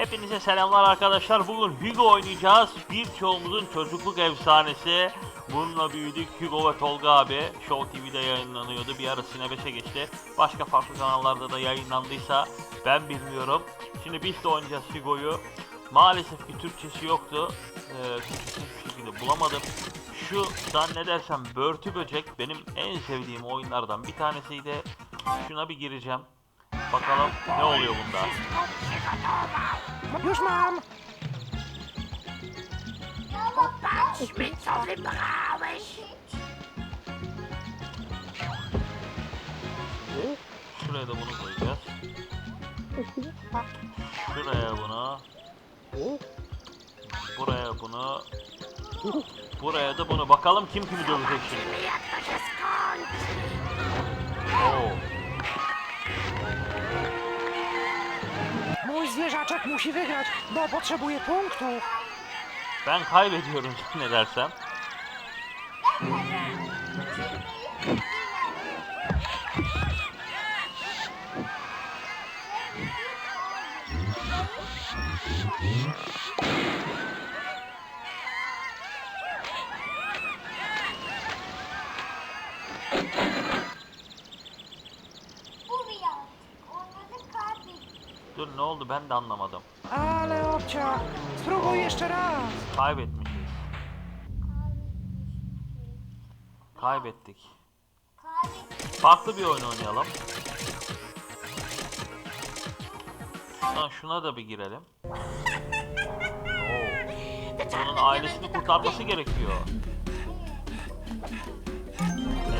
Hepinize selamlar arkadaşlar. Bugün Hugo oynayacağız. Birçoğumuzun çocukluk efsanesi. Bununla büyüdük. Hugo ve Tolga abi. Show TV'de yayınlanıyordu. Bir ara Sine 5'e geçti. Başka farklı kanallarda da yayınlandıysa ben bilmiyorum. Şimdi biz de oynayacağız Hugo'yu. Maalesef ki Türkçesi yoktu. Ee, bir şekilde bulamadım. Şu zannedersem Börtü Böcek benim en sevdiğim oyunlardan bir tanesiydi. Şuna bir gireceğim. Bakalım ne oluyor bunda. Już mam! Patrzmy, co wybrałeś. Şuraya da bunu koyacağız. Şuraya bunu. Buraya bunu. Buraya da bunu. Bakalım kim kimi dövecek şimdi. Oo. Zwierzaczek musi wygrać, bo potrzebuje punktów. Ben kaybediyorum Dur ne oldu ben de anlamadım. Ale obciach, spróbuj jeszcze raz. Kaybetmişiz. Kaybettik. Farklı bir oyun oynayalım. Lan şuna da bir girelim. Oo. Bunun ailesini kurtarması gerekiyor.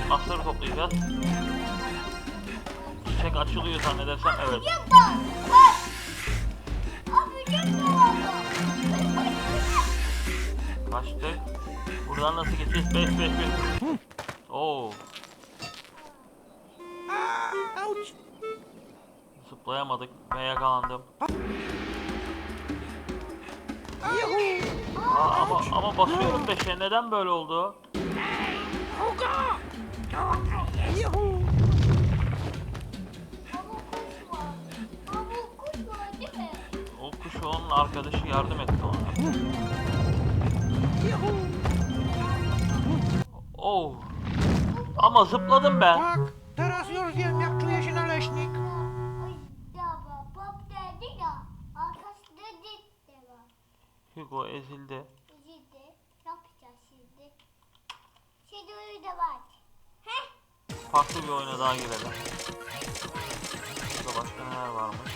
Elmasları toplayacağız. Çiçek açılıyor zannedersem evet. Böcek Kaçtık. Buradan nasıl geçeceğiz? 5 5 5. Oo, zıplayamadık ve yakalandım. Aa, ama ama basıyorum 5'e. Neden böyle oldu? O kuş onun arkadaşı yardım etti ona. Juhu! Oh. Ama zıpladım ben. Tak, teraz już wiem, jak czuje się naleśnik. Hugo ezildi. Şimdi ne yapacağız şimdi? Şimdi öyle de var. Heh. Farklı bir oyuna daha girelim. Burada başka neler varmış?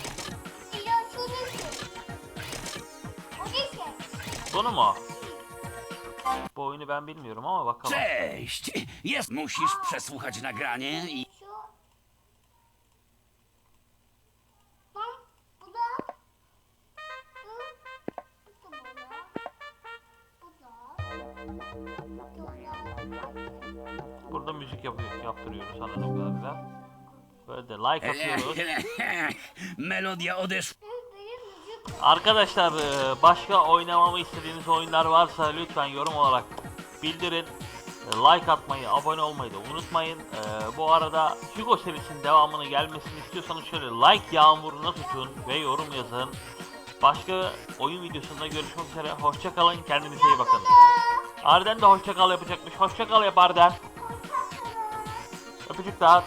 Şey? Bunu mu? Bu oyunu ben bilmiyorum ama bakalım. Cześć! Jest, musisz przesłuchać nagranie i... Şu. Lan bu da. Bu. Bu da bu da. Bu da. Bu da. Burada müzik yapıyor, yaptırıyoruz anladığım kadarıyla. Böyle de like atıyoruz. Melodia odeszła. Arkadaşlar e, başka oynamamı istediğiniz oyunlar varsa lütfen yorum olarak bildirin. E, Like atmayı, abone olmayı da unutmayın. E, Bu arada Hugo serisinin devamını gelmesini istiyorsanız şöyle like yağmuruna tutun ve yorum yazın. Başka oyun videosunda görüşmek üzere. Hoşça kalın. Kendinize iyi bakın. Arden de hoşça kal yapacakmış. Hoşça kal yap Arden. Öpücük dağıt.